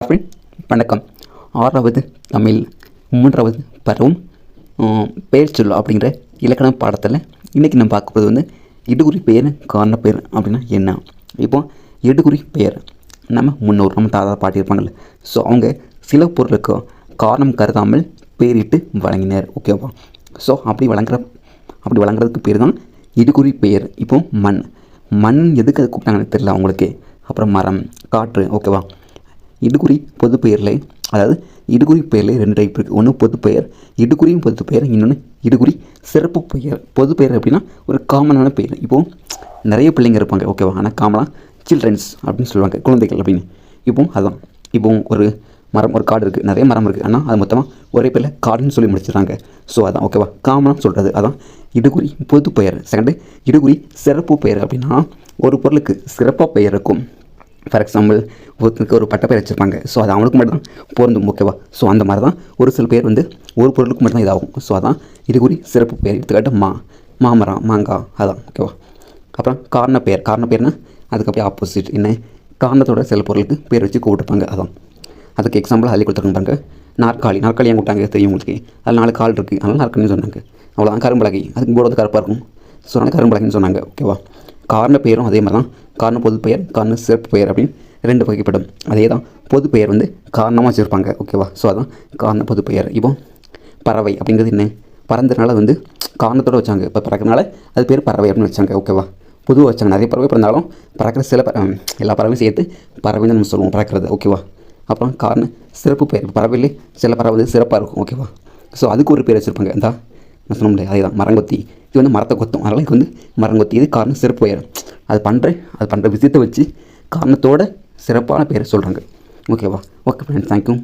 தமிழ் வணக்கம். ஆறாவது தமிழ் மூன்றாவது பருவம் பெயர் சொல்லு அப்படிங்கிற இலக்கண பாடத்தில் இன்றைக்கி நம்ம பார்க்க போகிறது வந்து இடுகுறி பெயர் காரண பெயர் அப்படின்னா என்ன? இப்போ இடுகுறி பெயர் நம்ம முன்னோர் நம்ம தாத்தா பாட்டி இருப்பாங்கள்ல ஸோ அவங்க சில பொருளுக்கு காரணம் கருதாமல் பெயரிட்டு வழங்கினர். ஓகேவா ஸோ அப்படி வழங்குற அப்படி வழங்குறதுக்கு பேர் தான் இடுகுறி பெயர். இப்போ மண். மண் எதுக்கு அது கூப்பிட்டாங்கன்னு தெரியல அவங்களுக்கு. அப்புறம் மரம் காற்று. ஓகேவா இடுகுறி பொதுப்பெயரில் அதாவது இடுகுறி பெயரில் ரெண்டு டைப் இருக்குது ஒன்று பொதுப்பெயர் இடுகுறியும் பொது பெயர் இன்னொன்று இடுகுறி சிறப்பு பெயர். பொதுப்பெயர் அப்படின்னா ஒரு காமனான பெயர். இப்போது நிறைய பிள்ளைங்க இருப்பாங்க. ஓகேவா ஆனால் காமனாக சில்ட்ரன்ஸ் அப்படின்னு சொல்லுவாங்க குழந்தைகள் அப்படின்னு. இப்போ அதான். இப்போ ஒரு மரம் ஒரு காடு இருக்குது நிறைய மரம் இருக்குது ஆனால் அது மொத்தமாக ஒரே பேரில் காடுன்னு சொல்லி முடிச்சிடுறாங்க. ஸோ அதான். ஓகேவா காமனாக சொல்கிறது அதான். இடுகுறி பொது பெயர். செகண்டு இடுகுறி சிறப்பு பெயர் அப்படின்னா ஒரு பொருளுக்கு சிறப்பாக பெயர் இருக்கும். ஃபார் எக்ஸாம்பிள் ஒருத்தனுக்கு ஒரு பட்ட பேர் வச்சுருப்பாங்க. ஸோ அது அவனுக்கு மட்டும் தான் பொருந்தும் ஓகேவா ஸோ அந்த மாதிரி தான் ஒரு சில பேர் வந்து ஒரு பொருளுக்கு மட்டும் தான் இதாகும். ஸோ அதான் இது குறி சிறப்பு பெயர். எடுத்துக்காட்டு மா. மாமரம் மாங்காய் அதான் ஓகேவா அப்புறம் காரண பேர் காரண பேர்னா அதுக்கு அப்படியே ஆப்போசிட் என்ன? காரணத்தோட சில பொருளுக்கு பேர் வச்சு கூப்பிட்டுருப்பாங்க அதான். அதுக்கு எக்ஸாம்பிள் அதில் கொடுத்துருக்காங்க நாற்காலி. நாற்காலி ஏன் கூப்பிட்டாங்க? தெரியும் உங்களுக்கு. அதில் நாலு கால் இருக்குது அதனால் நாற்காலின்னு சொன்னாங்க. அவ்வளோதான் கரும்பலகை. அதுக்கு போர்டு வந்து கருப்பாக இருக்கும். ஸோ அதனால் கரும்பலகைன்னு சொன்னாங்க ஓகேவா காரண பேரும் அதே மாதிரி தான் காரண பொதுப்பெயர் காரண சிறப்பு பெயர் அப்படின்னு ரெண்டு வகைப்படும். அதே தான் பொது பெயர் வந்து காரணமாக வச்சுருப்பாங்க. ஓகேவா ஸோ அதான் காரண பொதுப்பெயர் இப்போ பறவை அப்படிங்கிறது என்ன? பறந்ததுனால வந்து காரணத்தோடு வச்சாங்க. இப்போ பறக்கிறனால அது பேர் பறவை அப்படின்னு வச்சாங்க. ஓகேவா பொதுவாக வச்சாங்க. நிறைய பறவை பிறந்தாலும் பறக்கிற சில எல்லா பறவையும் சேர்த்து பறவைன்னு நம்ம சொல்லுவோம் பறக்கிறது. ஓகேவா அப்புறம் காரண சிறப்பு பெயர். பறவையிலே சில பறவை வந்து சிறப்பாக இருக்கும். ஓகேவா ஸோ அதுக்கு ஒரு பேர் வச்சுருப்பாங்க. இந்த நான் சொல்ல முடியாது. அதே தான். மரங்கொத்தி. இது வந்து மரத்தை கொத்தும். அதனால் இது வந்து மரங்கொத்தி. இது காரணம் சிறப்பு பெயர். அது பண்ணுறேன் அது பண்ணுற விஷயத்தை வச்சு காரணத்தோட சிறப்பான பேரை சொல்கிறாங்க ஓகேவா ஓகே ஃப்ரெண்ட்ஸ் தேங்க்யூ